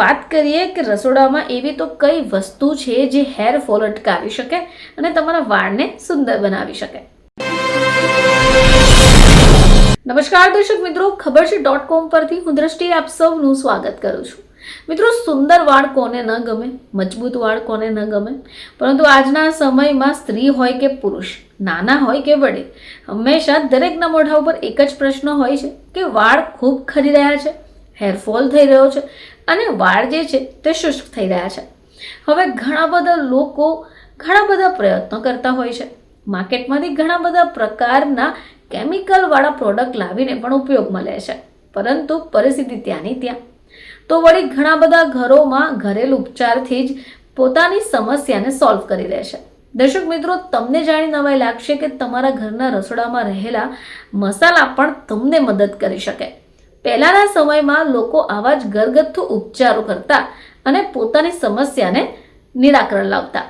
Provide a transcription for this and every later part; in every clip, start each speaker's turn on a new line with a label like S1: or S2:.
S1: વાત કરીએ કે રસોડામાં એવી તો કઈ વસ્તુ છે જે હેર ફોલ અટકાવી શકે અને તમારા વાળને સુંદર બનાવી શકે? નમસ્કાર દર્શક મિત્રો, ખબર છે ડોટ કોમ પરથી હું દ્રષ્ટિ આપ સૌનું સ્વાગત કરું છું. મિત્રો, સુંદર વાળ કોને ન ગમે? મજબૂત વાળ કોને ન ગમે? પરંતુ આજના સમયમાં સ્ત્રી હોય કે પુરુષ, નાના હોય કે વડે હંમેશા દરેકના મોઢા ઉપર એક જ પ્રશ્ન હોય છે કે વાળ ખૂબ ખરી રહ્યા છે? હેરફોલ થઈ રહ્યો છે અને વાળ જે છે તે શુષ્ક થઈ રહ્યા છે. હવે ઘણા બધા લોકો ઘણા બધા પ્રયત્નો કરતા હોય છે. માર્કેટમાંથી ઘણા બધા પ્રકારના કેમિકલવાળા પ્રોડક્ટ લાવીને પણ ઉપયોગમાં લે છે. પરંતુ પરિસ્થિતિ ત્યાંની ત્યાં. તો વળી ઘણા બધા ઘરોમાં ઘરેલું ઉપચારથી જ પોતાની સમસ્યાને સોલ્વ કરી લે છે. દર્શક મિત્રો, તમને જાણી નવાઈ લાગશે કે તમારા ઘરના રસોડામાં રહેલા મસાલા પણ તમને મદદ કરી શકે. પહેલાંના સમયમાં લોકો આવા જ ઘરગથ્થુ ઉપચારો કરતા અને પોતાની સમસ્યાને નિરાકરણ લાવતા.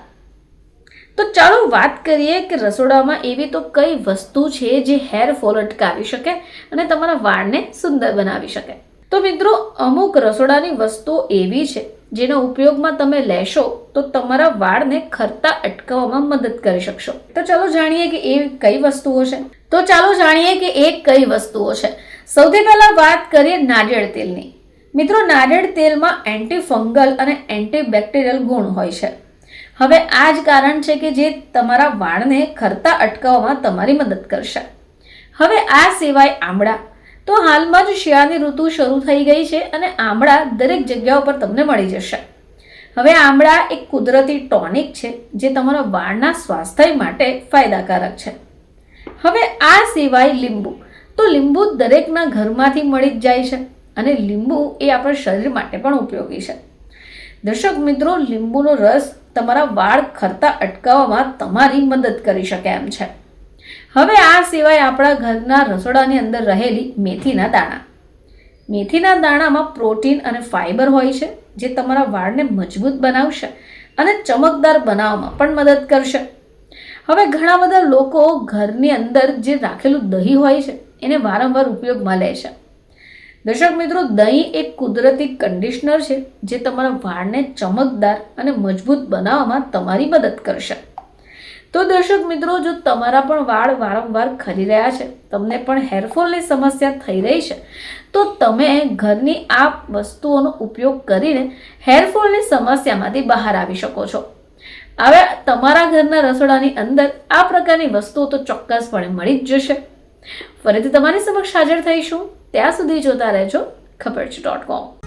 S1: તો ચાલો વાત કરીએ કે રસોડામાં એવી તો કઈ વસ્તુ છે જે હેર ફોલ અટકાવી શકે અને તમારા વાળને સુંદર બનાવી શકે. તો મિત્રો, અમુક રસોડાની વસ્તુઓ એવી છે જેનો ઉપયોગમાં તમે લેશો તો તમારા વાળને ખરતા અટકાવવામાં મદદ કરી શકશો. તો ચાલો જાણીએ કે એ કઈ વસ્તુઓ છે? તો ચાલો જાણીએ કે એ કઈ વસ્તુઓ છે? સૌથી પહેલાં વાત કરીએ નારિયેળ તેલની. મિત્રો, નારિયેળ તેલમાં એન્ટી ફંગલ અને એન્ટીબેક્ટેરિયલ ગુણ હોય છે. હવે આ જ કારણ છે કે જે તમારા વાળને ખરતા અટકાવવામાં તમારી મદદ કરશે. હવે આ સિવાય આમળા. તો હાલમાં જ શિયાળાની ઋતુ શરૂ થઈ ગઈ છે અને આમળા દરેક જગ્યાઓ પર તમને મળી જશે. હવે આમળા એક કુદરતી ટોનિક છે જે તમારા વાળના સ્વાસ્થ્ય માટે ફાયદાકારક છે. હવે આ સિવાય લીંબુ. તો લીંબુ દરેકના ઘરમાંથી મળી જ જાય છે અને લીંબુ એ આપણા શરીર માટે પણ ઉપયોગી છે. દર્શક મિત્રો, લીંબુનો રસ તમારા વાળ ખરતા અટકાવવામાં તમારી મદદ કરી શકે એમ છે. હવે આ સિવાય આપણા ઘરના રસોડાની અંદર રહેલી મેથીના દાણા. મેથીના દાણામાં પ્રોટીન અને ફાઇબર હોય છે, જે તમારા વાળને મજબૂત બનાવશે અને ચમકદાર બનાવવામાં પણ મદદ કરશે. હવે ઘણા બધા લોકો ઘરની અંદર જે રાખેલું દહીં હોય છે, એને વારંવાર ઉપયોગમાં લે છે. દર્શક મિત્રો, દહીં એક કુદરતી કન્ડિશનર છે, જે તમારા વાળને ચમકદાર અને મજબૂત બનાવવામાં તમારી મદદ કરશે. તો દર્શક મિત્રો, જો તમારા પણ વાળ વારંવાર ખરી રહ્યા છે, તમને પણ હેરફોલની સમસ્યા થઈ રહી છે, તો તમે ઘરની આ વસ્તુઓનો ઉપયોગ કરીને હેરફોલની સમસ્યામાંથી બહાર આવી શકો છો. હવે તમારા ઘરના રસોડાની અંદર આ પ્રકારની વસ્તુઓ તો ચોક્કસપણે મળી જ જશે. ફરીથી તમારી સમક્ષ હાજર થઈશું. ત્યાં સુધી જોતા રહેજો. ખબર છે ડોટ કોમ